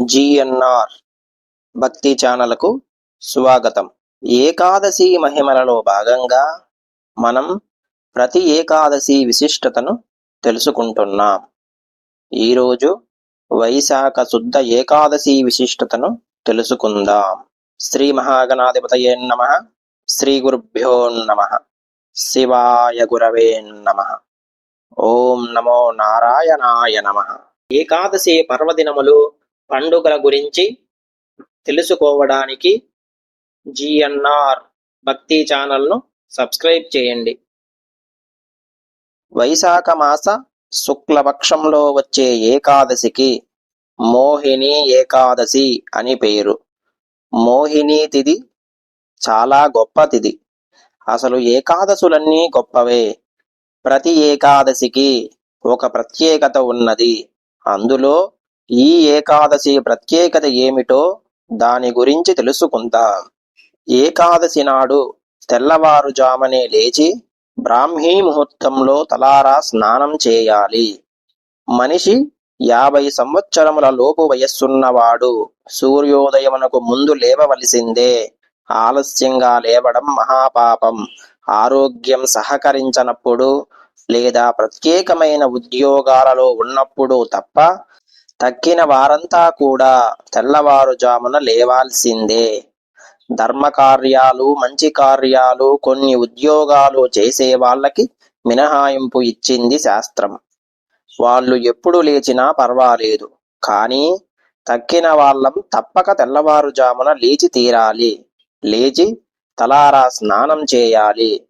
GNR భక్తి ఛానల్కు స్వాగతం. ఏకాదశి మహిమలలో భాగంగా మనం ప్రతి ఏకాదశి విశిష్టతను తెలుసుకుంటున్నాం. ఈరోజు వైశాఖ శుద్ధ ఏకాదశి విశిష్టతను తెలుసుకుందాం. శ్రీ మహాగణాధిపతయే నమ. శ్రీ గురుభ్యో నమ. శివాయ గురవే నమ. ఓం నమో నారాయణాయ నమ. ఏకాదశి పర్వదినములు పండుగల గురించి తెలుసుకోవడానికి జిఎన్ఆర్ భక్తి ఛానల్ను సబ్స్క్రైబ్ చేయండి. వైశాఖ మాస శుక్లపక్షంలో వచ్చే ఏకాదశికి మోహిని ఏకాదశి అని పేరు. మోహిని తిథి చాలా గొప్ప తిథి అసలు ఏకాదశులన్నీ గొప్పవే. ప్రతి ఏకాదశికి ఒక ప్రత్యేకత ఉన్నది. అందులో ఈ ఏకాదశి ప్రత్యేకత ఏమిటో దాని గురించి తెలుసుకుందాం. ఏకాదశి నాడు తెల్లవారుజామనే లేచి బ్రాహ్మీ ముహూర్తంలో తలారా స్నానం చేయాలి. మనిషి యాభై సంవత్సరముల లోపు వయస్సున్నవాడు సూర్యోదయమునకు ముందు లేవవలసిందే. ఆలస్యంగా లేవడం మహాపాపం. ఆరోగ్యం సహకరించనప్పుడు లేదా ప్రత్యేకమైన ఉద్యోగాలలో ఉన్నప్పుడు తప్ప తక్కిన వారంతా కూడా తెల్లవారుజామున లేవాల్సిందే. ధర్మ కార్యాలు మంచి కార్యాలు కొన్ని ఉద్యోగాలు చేసే వాళ్ళకి మినహాయింపు ఇచ్చింది శాస్త్రం. వాళ్ళు ఎప్పుడు లేచినా పర్వాలేదు. కానీ తక్కిన వాళ్ళం తప్పక తెల్లవారుజామున లేచి తీరాలి. లేచి తలారా స్నానం చేయాలి.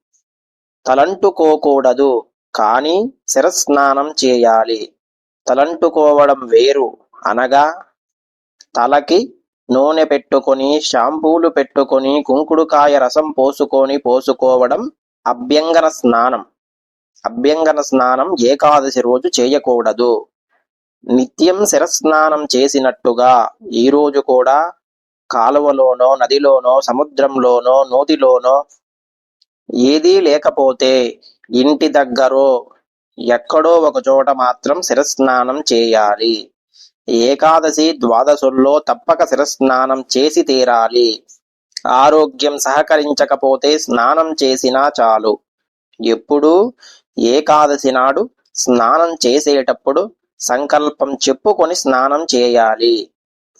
తలంటుకోకూడదు. కానీ శిరస్నానం చేయాలి. తలంటుకోవడం వేరు. అనగా తలకి నూనె పెట్టుకొని షాంపూలు పెట్టుకొని కుంకుడుకాయ రసం పోసుకొని పోసుకోవడం అభ్యంగన స్నానం. అభ్యంగన స్నానం ఏకాదశి రోజు చేయకూడదు. నిత్యం శిరస్నానం చేసినట్టుగా ఈ రోజు కూడా కాలువలోనో నదిలోనో సముద్రంలోనో నోతిలోనో ఏదీ లేకపోతే ఇంటి దగ్గరో ఎక్కడో ఒక చోట మాత్రం శిరస్నానం చేయాలి. ఏకాదశి ద్వాదశుల్లో తప్పక శిరస్నానం చేసి తీరాలి. ఆరోగ్యం సహకరించకపోతే స్నానం చేసినా చాలు. ఎప్పుడూ ఏకాదశి నాడు స్నానం చేసేటప్పుడు సంకల్పం చెప్పుకొని స్నానం చేయాలి.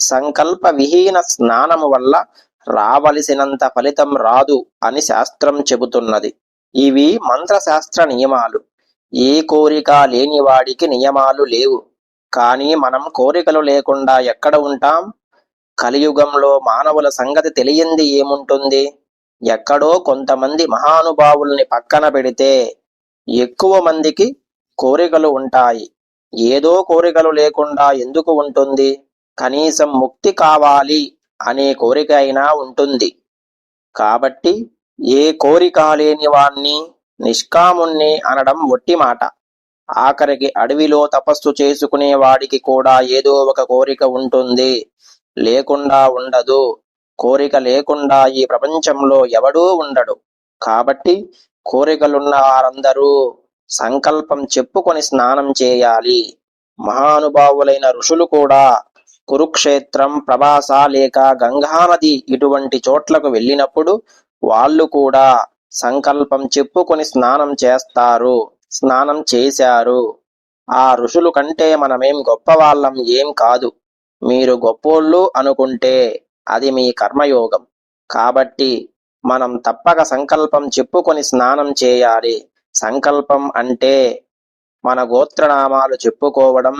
సంకల్ప విహీన స్నానము వల్ల రావలసినంత ఫలితం రాదు అని శాస్త్రం చెబుతున్నది. ఇవి మంత్రశాస్త్ర నియమాలు. ఏ కోరిక లేని వాడికి నియమాలు లేవు. కానీ మనం కోరికలు లేకుండా ఎక్కడ ఉంటాం? కలియుగంలో మానవుల సంగతి తెలియంది ఏముంటుంది? ఎక్కడో కొంతమంది మహానుభావుల్ని పక్కన పెడితే ఎక్కువ మందికి కోరికలు ఉంటాయి. ఏదో కోరికలు లేకుండా ఎందుకు ఉంటుంది? కనీసం ముక్తి కావాలి అనే కోరిక అయినా ఉంటుంది. కాబట్టి ఏ కోరిక లేని వాణ్ణి నిష్కాముణ్ణి అనడం ఒట్టి మాట. ఆఖరికి అడవిలో తపస్సు చేసుకునే వాడికి కూడా ఏదో ఒక కోరిక ఉంటుంది. లేకుండా ఉండదు. కోరిక లేకుండా ఈ ప్రపంచంలో ఎవడూ ఉండడు. కాబట్టి కోరికలున్న వారందరూ సంకల్పం చెప్పుకొని స్నానం చేయాలి. మహానుభావులైన ఋషులు కూడా కురుక్షేత్రం ప్రభాస లేక గంగానది ఇటువంటి చోట్లకు వెళ్ళినప్పుడు వాళ్ళు కూడా సంకల్పం చెప్పుకొని స్నానం చేస్తారు. స్నానం చేశారు. ఆ ఋషులు కంటే మనమేం గొప్పవాళ్ళం ఏం కాదు. మీరు గొప్పోళ్ళు అనుకుంటే అది మీ కర్మయోగం. కాబట్టి మనం తప్పక సంకల్పం చెప్పుకొని స్నానం చేయాలి. సంకల్పం అంటే మన గోత్రనామాలు చెప్పుకోవడం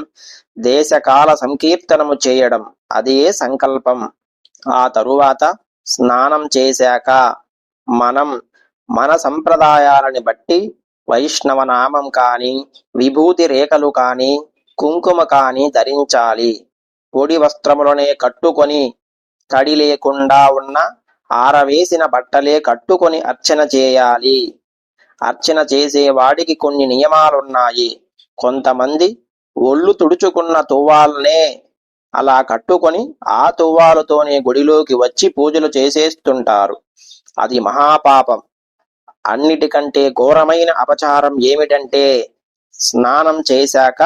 దేశకాల సంకీర్తనము చేయడం అదే సంకల్పం. ఆ తరువాత స్నానం చేశాక మనం మన సంప్రదాయాలని బట్టి వైష్ణవ నామం కానీ విభూతి రేఖలు కానీ కుంకుమ కానీ ధరించాలి. పొడి వస్త్రములనే కట్టుకొని తడి లేకుండా ఉన్న ఆరవేసిన బట్టలే కట్టుకొని అర్చన చేయాలి. అర్చన చేసేవాడికి కొన్ని నియమాలున్నాయి. కొంతమంది ఒళ్ళు తుడుచుకున్న తువ్వాలనే అలా కట్టుకొని ఆ తువ్వాలతోనే గుడిలోకి వచ్చి పూజలు చేసేస్తుంటారు. అది మహాపాపం. అన్నిటికంటే ఘోరమైన అపచారం ఏమిటంటే స్నానం చేశాక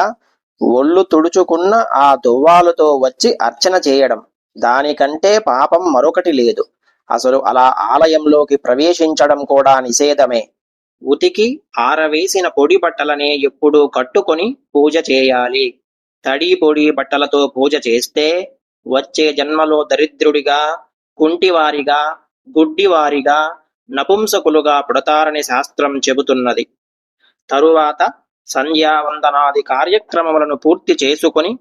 ఒళ్ళు తుడుచుకున్న ఆ దువ్వాలతో వచ్చి అర్చన చేయడం. దానికంటే పాపం మరొకటి లేదు. అసలు అలా ఆలయంలోకి ప్రవేశించడం కూడా నిషేధమే. ఉతికి ఆరవేసిన పొడి బట్టలనే ఎప్పుడూ కట్టుకొని పూజ చేయాలి. తడి పొడి బట్టలతో పూజ చేస్తే వచ్చే జన్మలో దరిద్రుడిగా కుంటివారిగా గుడ్డివారిగా నపుంసకులుగా పుడతారని శాస్త్రం చెబుతున్నది. తరువాత సంధ్యావందనాది కార్యక్రమములను పూర్తి చేసుకొని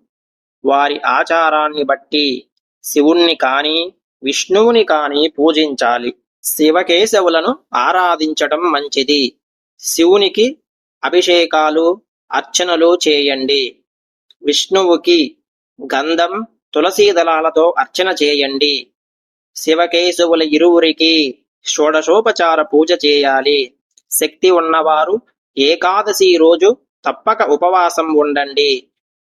వారి ఆచారాన్ని బట్టి శివుణ్ణి కాని విష్ణువుని కాని పూజించాలి. శివకేశవులను ఆరాధించటం మంచిది. శివునికి అభిషేకాలు అర్చనలు చేయండి. విష్ణువుకి గంధం తులసీ దళాలతో అర్చన చేయండి. శివకేశవుల ఇరువురికి షోడశోపచార పూజ చేయాలి. శక్తి ఉన్నవారు ఏకాదశి రోజు తప్పక ఉపవాసం ఉండండి.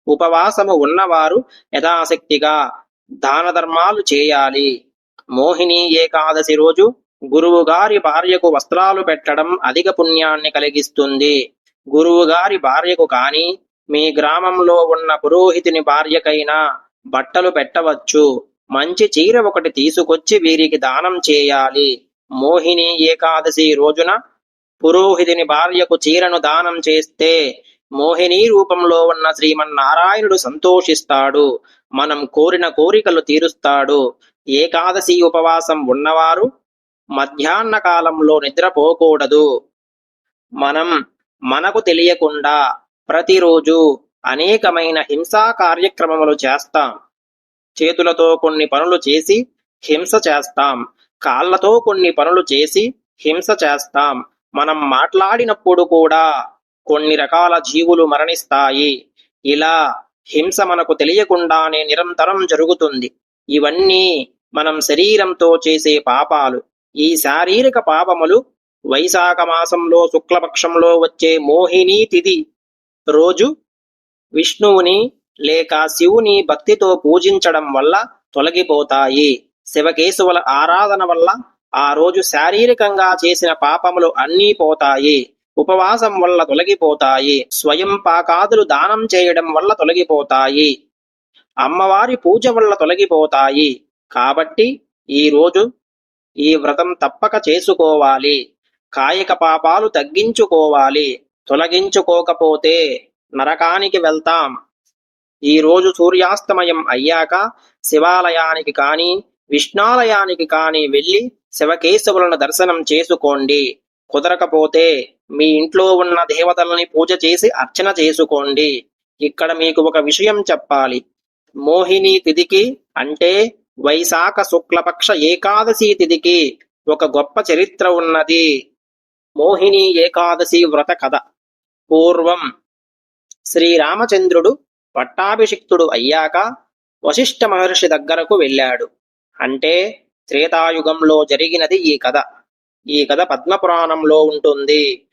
ఉపవాసము ఉన్నవారు యథాశక్తిగా దాన ధర్మాలు చేయాలి. మోహిని ఏకాదశి రోజు గురువుగారి భార్యకు వస్త్రాలు పెట్టడం అధిక పుణ్యాన్ని కలిగిస్తుంది. గురువుగారి భార్యకు కానీ మీ గ్రామంలో ఉన్న పురోహితుని భార్యకైనా బట్టలు పెట్టవచ్చు. మంచి చీర ఒకటి తీసుకొచ్చి వీరికి దానం చేయాలి. మోహిని ఏకాదశి రోజున పురోహితుని భార్యకు చీరను దానం చేస్తే మోహిని రూపంలో ఉన్న శ్రీమన్నారాయణుడు సంతోషిస్తాడు. మనం కోరిన కోరికలు తీరుస్తాడు. ఏకాదశి ఉపవాసం ఉన్నవారు మధ్యాహ్న కాలంలో నిద్రపోకూడదు. మనం మనకు తెలియకుండా ప్రతిరోజు అనేకమైన హింసా కార్యక్రమములు చేస్తాం. చేతులతో కొన్ని పనులు చేసి హింస చేస్తాం. కాళ్ళతో కొన్ని పనులు చేసి హింస చేస్తాం. మనం మాట్లాడినప్పుడు కూడా కొన్ని రకాల జీవులు మరణిస్తాయి. ఇలా హింస మనకు తెలియకుండానే నిరంతరం జరుగుతుంది. ఇవన్నీ మనం శరీరంతో చేసే పాపాలు. ఈ శారీరక పాపములు వైశాఖ మాసంలో శుక్లపక్షంలో వచ్చే మోహిని తిది. రోజు విష్ణువుని లేక శివుని భక్తితో పూజించడం వల్ల తొలగిపోతాయి. శివకేశవుల ఆరాధన వల్ల ఆ రోజు శారీరకంగా చేసిన పాపములు అన్నీ పోతాయి. ఉపవాసం వల్ల తొలగిపోతాయి. స్వయం పాకాదులు దానం చేయడం వల్ల తొలగిపోతాయి. అమ్మవారి పూజ వల్ల తొలగిపోతాయి. కాబట్టి ఈ రోజు ఈ వ్రతం తప్పక చేసుకోవాలి. కాయక పాపాలు తగ్గించుకోవాలి. తొలగించుకోకపోతే నరకానికి వెళ్తాం. ఈ రోజు సూర్యాస్తమయం అయ్యాక శివాలయానికి కానీ విష్ణాలయానికి కాని వెళ్ళి శివకేశవులను దర్శనం చేసుకోండి. కుదరకపోతే మీ ఇంట్లో ఉన్న దేవతలని పూజ చేసి అర్చన చేసుకోండి. ఇక్కడ మీకు ఒక విషయం చెప్పాలి. మోహిని తిథికి అంటే వైశాఖ శుక్లపక్ష ఏకాదశి తిథికి ఒక గొప్ప చరిత్ర ఉన్నది. మోహిని ఏకాదశి వ్రత కథ. పూర్వం శ్రీరామచంద్రుడు పట్టాభిషిక్తుడు అయ్యాక వశిష్ఠ మహర్షి దగ్గరకు వెళ్ళాడు. అంటే త్రేతాయుగంలో జరిగినది ఈ కథ. ఈ కథ పద్మపురాణంలో ఉంటుంది.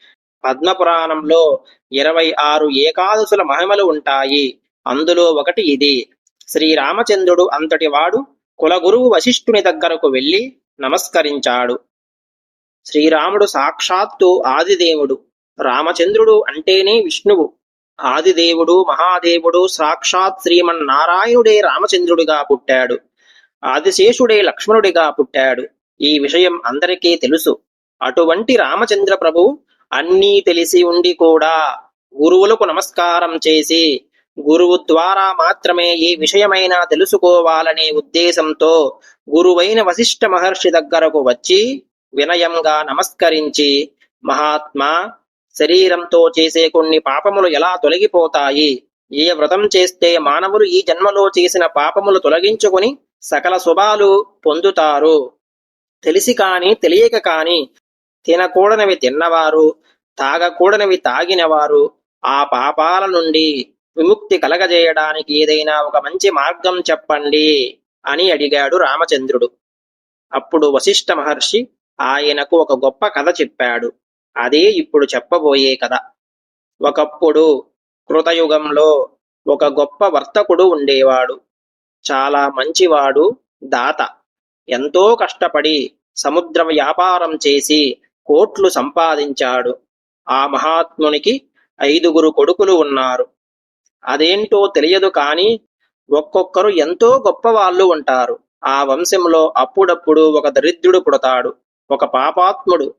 పద్మపురాణంలో ఇరవై ఆరు ఏకాదశుల మహిమలు ఉంటాయి. అందులో ఒకటి ఇది. శ్రీరామచంద్రుడు అంతటి వాడు కులగురువు వశిష్ఠుని దగ్గరకు వెళ్ళి నమస్కరించాడు. శ్రీరాముడు సాక్షాత్తు ఆదిదేవుడు. రామచంద్రుడు అంటేనే విష్ణువు. ఆదిదేవుడు మహాదేవుడు సాక్షాత్ శ్రీమన్నారాయణుడే రామచంద్రుడిగా పుట్టాడు. ఆదిశేషుడే లక్ష్మణుడిగా పుట్టాడు. ఈ విషయం అందరికీ తెలుసు. అటువంటి రామచంద్ర ప్రభు అన్నీ తెలిసి ఉండి కూడా గురువులకు నమస్కారం చేసి గురువు ద్వారా మాత్రమే ఏ విషయమైనా తెలుసుకోవాలనే ఉద్దేశంతో గురువైన వశిష్ఠ మహర్షి దగ్గరకు వచ్చి వినయంగా నమస్కరించి మహాత్మా శరీరంతో చేసే కొన్ని పాపములు ఎలా తొలగిపోతాయి? ఏ వ్రతం చేస్తే మానవులు ఈ జన్మలో చేసిన పాపములు తొలగించుకుని సకల శుభాలు పొందుతారు. తెలిసి కాని తెలియక కాని తినకూడనివి తిన్నవారు తాగకూడనివి తాగినవారు ఆ పాపాల నుండి విముక్తి కలగజేయడానికి ఏదైనా ఒక మంచి మార్గం చెప్పండి అని అడిగాడు రామచంద్రుడు. అప్పుడు వశిష్ఠ మహర్షి ఆయనకు ఒక గొప్ప కథ చెప్పాడు. అదే ఇప్పుడు చెప్పబోయే కథ. ఒకప్పుడు కృతయుగంలో ఒక గొప్ప వర్తకుడు ఉండేవాడు. చాలా మంచివాడు దాత. ఎంతో కష్టపడి సముద్ర వ్యాపారం చేసి కోట్లు సంపాదించాడు. ఆ మహాత్మునికి ఐదుగురు కొడుకులు ఉన్నారు. అదేంటో తెలియదు కానీ ఒక్కొక్కరు ఎంతో గొప్పవాళ్ళు ఉంటారు. ఆ వంశంలో అప్పుడప్పుడు ఒక దరిద్రుడు పుడతాడు ఒక పాపాత్ముడు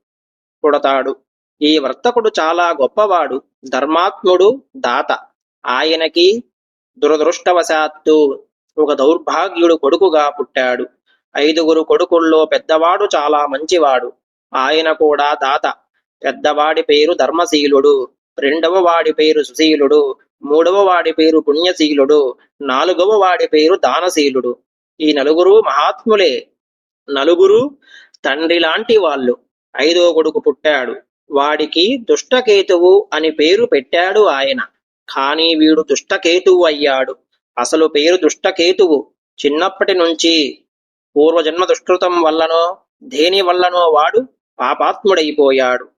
పుడతాడు. ఈ వర్తకుడు చాలా గొప్పవాడు ధర్మాత్ముడు దాత. ఆయనకి దురదృష్టవశాత్తు ఒక దౌర్భాగ్యుడు కొడుకుగా పుట్టాడు. ఐదుగురు కొడుకుల్లో పెద్దవాడు చాలా మంచివాడు. ఆయన కూడా దాత. పెద్దవాడి పేరు ధర్మశీలుడు. రెండవ వాడి పేరు సుశీలుడు. మూడవ వాడి పేరు పుణ్యశీలుడు. నాలుగవ వాడి పేరు దానశీలుడు. ఈ నలుగురు మహాత్ములే. నలుగురు తండ్రి లాంటి వాళ్ళు. ఐదో కొడుకు పుట్టాడు. వాడికి దుష్టకేతువు అని పేరు పెట్టాడు ఆయన. కానీ వీడు దుష్టకేతువు అయ్యాడు. అసలు పేరు దుష్టకేతువు. చిన్నప్పటి నుంచి పూర్వజన్మ దుష్కృతం వల్లనో దేని వల్లనో వాడు పాపాత్ముడైపోయాడు.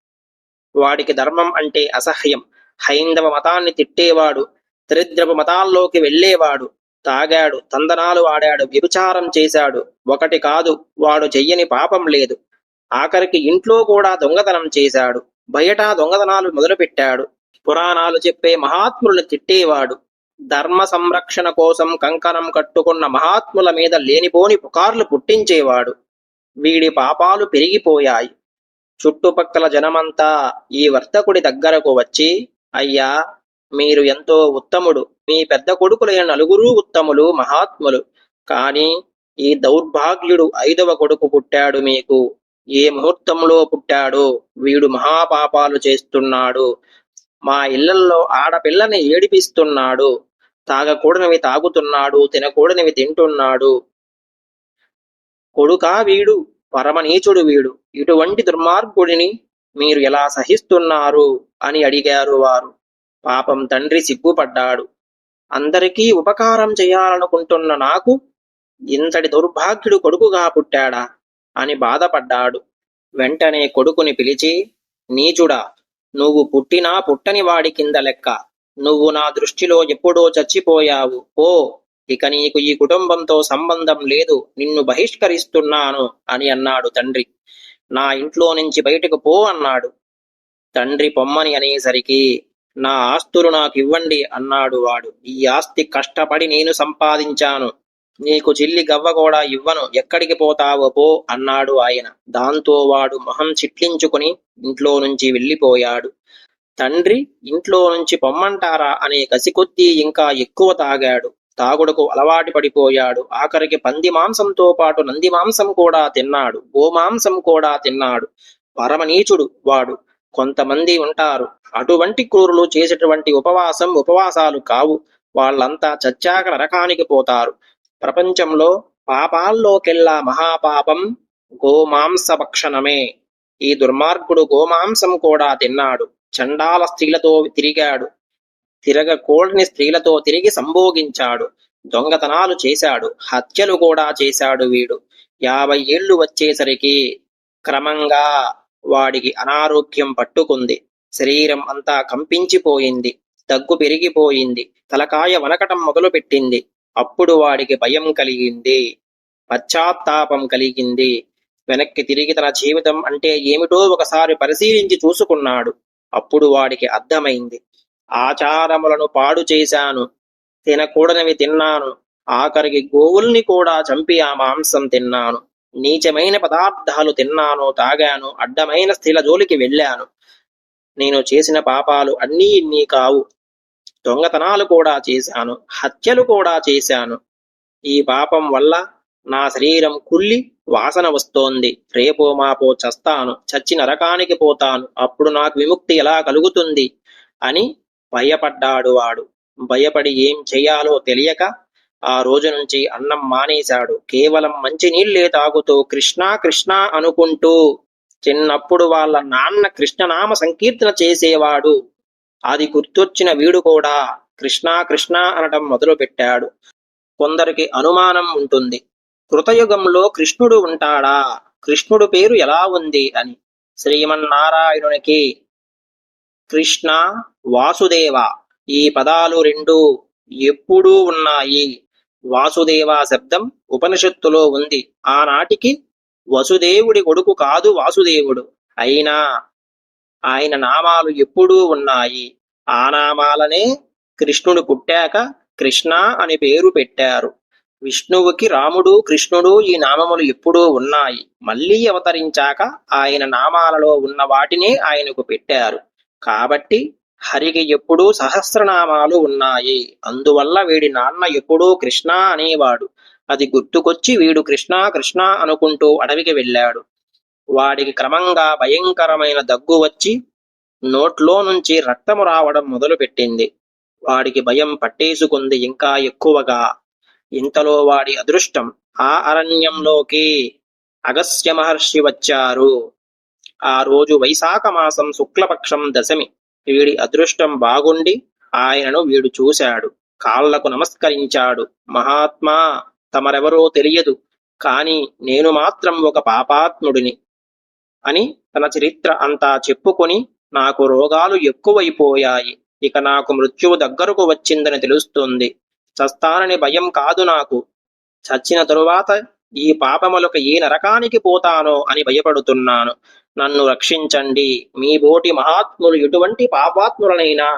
వాడికి ధర్మం అంటే అసహ్యం. హైందవ మతాన్ని తిట్టేవాడు. దరిద్రపు మతాల్లోకి వెళ్ళేవాడు. తాగాడు తందనాలు ఆడాడు వ్యభిచారం చేశాడు. ఒకటి కాదు వాడు చెయ్యని పాపం లేదు. ఆఖరికి ఇంట్లో కూడా దొంగతనం చేశాడు. బయట దొంగతనాలు మొదలుపెట్టాడు. పురాణాలు చెప్పే మహాత్ములను తిట్టేవాడు. ధర్మ సంరక్షణ కోసం కంకణం కట్టుకున్న మహాత్ముల మీద లేనిపోని పుకార్లు పుట్టించేవాడు. వీడి పాపాలు పెరిగిపోయాయి. చుట్టుపక్కల జనమంతా ఈ వర్తకుడి దగ్గరకు వచ్చి అయ్యా మీరు ఎంతో ఉత్తముడు. మీ పెద్ద కొడుకులైన నలుగురు ఉత్తములు మహాత్ములు. కానీ ఈ దౌర్భాగ్యుడు ఐదవ కొడుకు పుట్టాడు మీకు. ఏ ముహూర్తంలో పుట్టాడో వీడు మహాపాపాలు చేస్తున్నాడు. మా ఇళ్ళలో ఆడపిల్లని ఏడిపిస్తున్నాడు. తాగకూడనివి తాగుతున్నాడు తినకూడనివి తింటున్నాడు. కొడుకా వీడు పరమనీచుడు వీడు ఇటువంటి దుర్మార్గుడిని మీరు ఎలా సహిస్తున్నారు? అని అడిగారు వారు. పాపం తండ్రి సిగ్గుపడ్డాడు. అందరికీ ఉపకారం చేయాలనుకుంటున్న నాకు ఇంతటి దౌర్భాగ్యుడు కొడుకుగా పుట్టాడా? అని బాధపడ్డాడు. వెంటనే కొడుకుని పిలిచి నీచుడా నువ్వు పుట్టినా పుట్టని వాడి కింద లెక్క. నువ్వు నా దృష్టిలో ఎప్పుడో చచ్చిపోయావు. ఓ ఇక నీకు ఈ కుటుంబంతో సంబంధం లేదు. నిన్ను బహిష్కరిస్తున్నాను అని అన్నాడు తండ్రి. నా ఇంట్లో నుంచి బయటకు పో అన్నాడు. తండ్రి పొమ్మని అనేసరికి నా ఆస్తులు నాకు ఇవ్వండి అన్నాడు వాడు. ఈ ఆస్తి కష్టపడి నేను సంపాదించాను. నీకు చిల్లి గవ్వ కూడా ఇవ్వను. ఎక్కడికి పోతావో పో అన్నాడు ఆయన. దాంతో వాడు మొహం చిట్లించుకుని ఇంట్లో నుంచి వెళ్ళిపోయాడు. తండ్రి ఇంట్లో నుంచి పొమ్మంటారా? అనే కసికొద్దీ ఇంకా ఎక్కువ తాగాడు. తాగుడుకు అలవాటు పడిపోయాడు. ఆఖరికి పంది మాంసంతో పాటు నంది మాంసం కూడా తిన్నాడు. గోమాంసం కూడా తిన్నాడు. పరమనీచుడు వాడు. కొంతమంది ఉంటారు. అటువంటి క్రూరులు చేసేటువంటి ఉపవాసం ఉపవాసాలు కావు. వాళ్ళంతా చచ్చాక నరకానికి పోతారు. ప్రపంచంలో పాపాల్లోకెల్లా మహాపాపం గోమాంస భక్షణమే ఈ దుర్మార్గుడు గోమాంసం కూడా తిన్నాడు. చండాల స్త్రీలతో తిరిగాడు. తిరగకూడని స్త్రీలతో తిరిగి సంభోగించాడు. దొంగతనాలు చేశాడు. హత్యలు కూడా చేశాడు వీడు. యాభై ఏళ్ళు వచ్చేసరికి క్రమంగా వాడికి అనారోగ్యం పట్టుకుంది. శరీరం అంతా కంపించిపోయింది. దగ్గు పెరిగిపోయింది. తలకాయ వనకటం మొదలుపెట్టింది. అప్పుడు వాడికి భయం కలిగింది పశ్చాత్తాపం కలిగింది. వెనక్కి తిరిగి తన జీవితం అంటే ఏమిటో ఒకసారి పరిశీలించి చూసుకున్నాడు. అప్పుడు వాడికి అర్థమైంది. ఆచారములను పాడు చేశాను తినకూడనివి తిన్నాను. ఆఖరికి గోవుల్ని కూడా చంపి ఆ మాంసం తిన్నాను. నీచమైన పదార్థాలు తిన్నాను తాగాను అడ్డమైన స్త్రీల జోలికి వెళ్ళాను. నేను చేసిన పాపాలు అన్నీ ఇన్ని కావు. దొంగతనాలు కూడా చేశాను హత్యలు కూడా చేశాను. ఈ పాపం వల్ల నా శరీరం కుళ్ళి వాసన వస్తోంది. రేపో మాపో చస్తాను చచ్చి నరకానికి పోతాను అప్పుడు నాకు విముక్తి ఎలా కలుగుతుంది? అని భయపడ్డాడు వాడు. భయపడి ఏం చేయాలో తెలియక ఆ రోజు నుంచి అన్నం మానేశాడు. కేవలం మంచినీళ్ళే తాగుతూ కృష్ణా కృష్ణ అనుకుంటూ చిన్నప్పుడు వాళ్ళ నాన్న కృష్ణనామ సంకీర్తన చేసేవాడు. అది గుర్తొచ్చిన వీడు కూడా కృష్ణా కృష్ణ అనటం మొదలు పెట్టాడు కొందరికి అనుమానం ఉంటుంది. కృతయుగంలో కృష్ణుడు ఉంటాడా? కృష్ణుడు పేరు ఎలా ఉంది అని. శ్రీమన్నారాయణునికి కృష్ణ వాసుదేవ. ఈ పదాలు రెండు ఎప్పుడూ ఉన్నాయి? వాసుదేవ శబ్దం ఉపనిషత్తులో ఉంది. ఆనాటికి వసుదేవుడి కొడుకు కాదు వాసుదేవుడు. అయినా ఆయన నామాలు ఎప్పుడూ ఉన్నాయి. ఆ నామాలనే కృష్ణుడు పుట్టాక కృష్ణ అని పేరు పెట్టారు. విష్ణువుకి రాముడు కృష్ణుడు ఈ నామములు ఎప్పుడూ ఉన్నాయి. మళ్ళీ అవతరించాక ఆయన నామాలలో ఉన్న వాటినే ఆయనకు పెట్టారు. కాబట్టి హరికి ఎప్పుడూ సహస్రనామాలు ఉన్నాయి. అందువల్ల వీడి నాన్న ఎప్పుడూ కృష్ణ అనేవాడు. అది గుర్తుకొచ్చి వీడు కృష్ణ కృష్ణ అనుకుంటూ అడవికి వెళ్ళాడు. వాడికి క్రమంగా భయంకరమైన దగ్గు వచ్చి నోట్లో నుంచి రక్తము రావడం మొదలుపెట్టింది. వాడికి భయం పట్టేసుకుంది ఇంకా ఎక్కువగా. ఇంతలో వాడి అదృష్టం ఆ అరణ్యంలోకి అగస్త్య మహర్షి వచ్చారు. ఆ రోజు వైశాఖ మాసం శుక్లపక్షం దశమి. వీడి అదృష్టం బాగుండి ఆయనను వీడు చూశాడు. కాళ్ళకు నమస్కరించాడు. మహాత్మా తమరెవరో తెలియదు. కాని నేను మాత్రం ఒక పాపాత్ముడిని. అని తన చరిత్ర అంతా చెప్పుకొని నాకు రోగాలు ఎక్కువైపోయాయి. ఇక నాకు మృత్యువు దగ్గరకు వచ్చిందని తెలుస్తుంది. చస్తానని భయం కాదు నాకు. చచ్చిన తరువాత ఈ పాపములకు ఏ నరకానికి పోతానో అని భయపడుతున్నాను. నన్ను రక్షించండి. మీ బోటి మహాత్ములు ఎటువంటి పాపాత్ములనైనా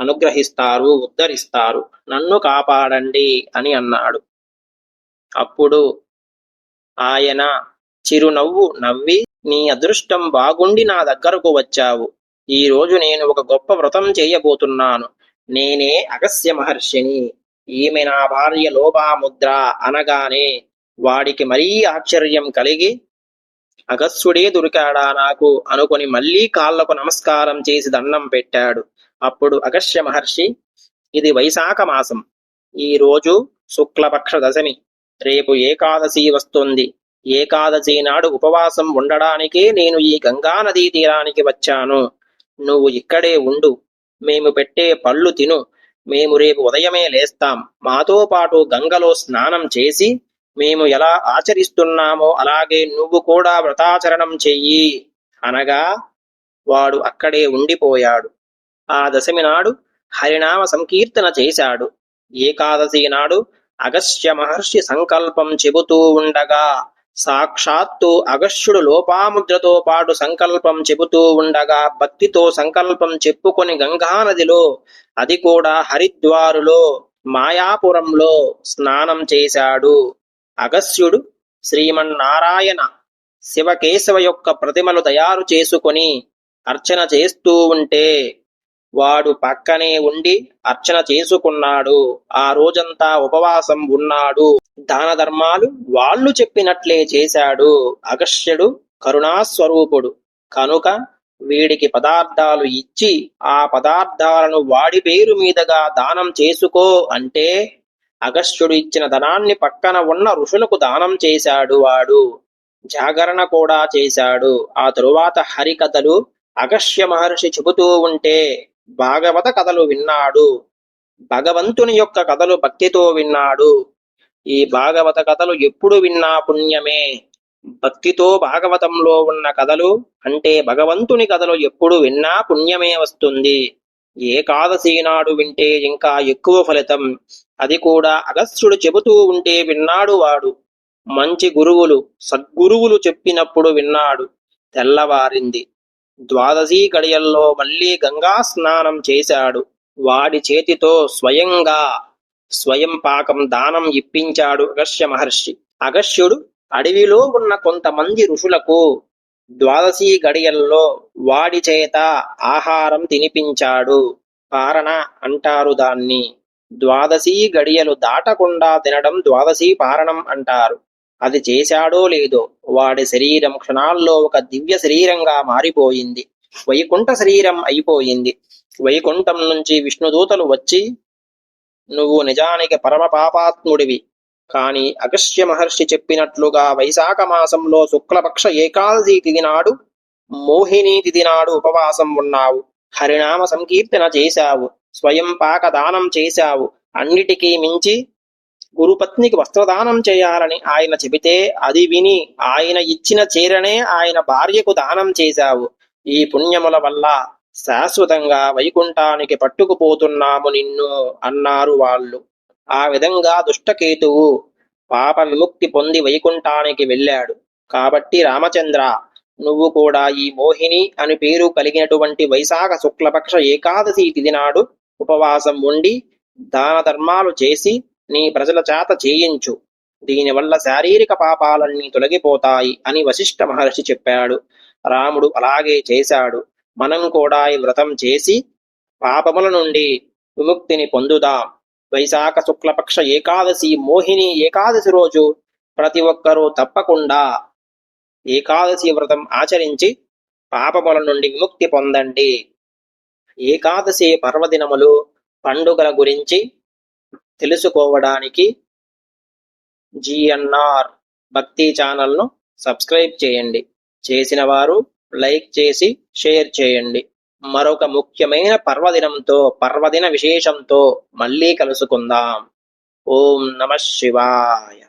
అనుగ్రహిస్తారు ఉద్ధరిస్తారు. నన్ను కాపాడండి అని అన్నాడు. అప్పుడు ఆయన చిరునవ్వు నవ్వి నీ అదృష్టం బాగుండి నా దగ్గరకు వచ్చావు. ఈ రోజు నేను ఒక గొప్ప వ్రతం చేయబోతున్నాను. నేనే అగస్య మహర్షిని. ఈమె నా భార్య లోపాముద్ర అనగానే వాడికి మరీ ఆశ్చర్యం కలిగి అగస్సుడే దొరికాడా నాకు? అనుకుని మళ్ళీ కాళ్ళకు నమస్కారం చేసి దండం పెట్టాడు. అప్పుడు అగస్య మహర్షి ఇది వైశాఖ మాసం. ఈ రోజు శుక్లపక్ష దశమి. రేపు ఏకాదశి వస్తుంది. ఏకాదశి నాడు ఉపవాసం ఉండడానికే నేను ఈ గంగా నదీ తీరానికి వచ్చాను. నువ్వు ఇక్కడే ఉండు. మేము పెట్టే పళ్ళు తిను. మేము రేపు ఉదయమే లేస్తాం. మాతో పాటు గంగలో స్నానం చేసి మేము ఎలా ఆచరిస్తున్నామో అలాగే నువ్వు కూడా వ్రతాచరణం చెయ్యి. అనగా వాడు అక్కడే ఉండిపోయాడు. ఆ దశమి నాడు హరినామ సంకీర్తన చేశాడు. ఏకాదశి నాడు అగస్త్య మహర్షి సంకల్పం చెబుతూ ఉండగా సాక్షాత్తు అగస్యుడు లోపాముద్రతో పాటు సంకల్పం చెబుతూ ఉండగా భక్తితో సంకల్పం చెప్పుకొని గంగానదిలో అది కూడా హరిద్వారులో మాయాపురంలో స్నానం చేశాడు. అగస్యుడు శ్రీమన్నారాయణ శివకేశవ యొక్క ప్రతిమలు తయారు చేసుకొని అర్చన చేస్తూ ఉంటే వాడు పక్కనే ఉండి అర్చన చేసుకున్నాడు. ఆ రోజంతా ఉపవాసం ఉన్నాడు. దాన ధర్మాలు వాళ్ళు చెప్పినట్లే చేశాడు. అగస్యుడు కరుణాస్వరూపుడు. కనుక వీడికి పదార్థాలు ఇచ్చి ఆ పదార్థాలను వాడి పేరు మీదగా దానం చేసుకో అంటే అగస్త్యుడు ఇచ్చిన ధనాన్ని పక్కన ఉన్న ఋషులకు దానం చేశాడు వాడు. జాగరణ కూడా చేశాడు. ఆ తరువాత హరికథలు అగస్య మహర్షి చెబుతూ ఉంటే భాగవత కథలు విన్నాడు. భగవంతుని యొక్క కథలు భక్తితో విన్నాడు. ఈ భాగవత కథలు ఎప్పుడు విన్నా పుణ్యమే. భక్తితో భాగవతంలో ఉన్న కథలు అంటే భగవంతుని కథలు ఎప్పుడు విన్నా పుణ్యమే వస్తుంది. ఏకాదశి నాడు వింటే ఇంకా ఎక్కువ ఫలితం. అది కూడా అగస్త్యుడు చెబుతూ ఉంటే విన్నాడు వాడు. మంచి గురువులు సద్గురువులు చెప్పినప్పుడు విన్నాడు. తెల్లవారింది. ద్వాదశీ గడియల్లో మళ్ళీ గంగా స్నానం చేశాడు. వాడి చేతితో స్వయంగా స్వయం పాకం దానం ఇప్పించాడు అగస్య మహర్షి. అగస్యుడు అడవిలో ఉన్న కొంతమంది ఋషులకు ద్వాదశీ గడియల్లో వాడి చేత ఆహారం తినిపించాడు. పారణ అంటారు దాన్ని. ద్వాదశీ గడియలు దాటకుండా తినడం ద్వాదశీ పారణం అంటారు. అది చేశాడో లేదో వాడి శరీరం క్షణాల్లో ఒక దివ్య శరీరంగా మారిపోయింది. వైకుంఠ శరీరం అయిపోయింది. వైకుంఠం నుంచి విష్ణుదూతలు వచ్చి నువ్వు నిజానికి పరమ పాపాత్ముడివి కాని అగస్త్య మహర్షి చెప్పినట్లుగా వైశాఖ మాసంలో శుక్లపక్ష ఏకాదశి తిది నాడు మోహిని తిది నాడు ఉపవాసం ఉన్నావు. హరినామ సంకీర్తన చేశావు. స్వయం పాక దానం చేశావు. అన్నిటికీ మించి గురుపత్నికి వస్త్రదానం చేయాలని ఆయన చెబితే అది విని ఆయన ఇచ్చిన చీరనే ఆయన భార్యకు దానం చేశావు. ఈ పుణ్యముల వల్ల శాశ్వతంగా వైకుంఠానికి పట్టుకుపోతున్నాము నిన్ను అన్నారు వాళ్ళు. ఆ విధంగా దుష్టకేతువు పాప విముక్తి పొంది వైకుంఠానికి వెళ్ళాడు. కాబట్టి రామచంద్ర నువ్వు కూడా ఈ మోహిని అని పేరు కలిగినటువంటి వైశాఖ శుక్లపక్ష ఏకాదశి తిథి నాడు ఉపవాసం ఉండి దాన ధర్మాలు చేసి నీ ప్రజల చేత చేయించు దీనివల్ల శారీరక పాపాలన్నీ తొలగిపోతాయి అని వశిష్ఠ మహర్షి చెప్పాడు. రాముడు అలాగే చేశాడు. మనం కూడా ఈ వ్రతం చేసి పాపముల నుండి విముక్తిని పొందుదాం. వైశాఖ శుక్లపక్ష ఏకాదశి మోహిని ఏకాదశి రోజు ప్రతి ఒక్కరూ తప్పకుండా ఏకాదశి వ్రతం ఆచరించి పాపముల నుండి విముక్తి పొందండి. ఏకాదశి పర్వదినములు పండుగల గురించి తెలుసుకోవడానికి జిఎన్ఆర్ భక్తి ఛానల్ను సబ్స్క్రైబ్ చేయండి. చేసిన వారు లైక్ చేసి షేర్ చేయండి. మరొక ముఖ్యమైన పర్వదినంతో పర్వదిన విశేషంతో మళ్ళీ కలుసుకుందాం. ఓం నమ శివాయ.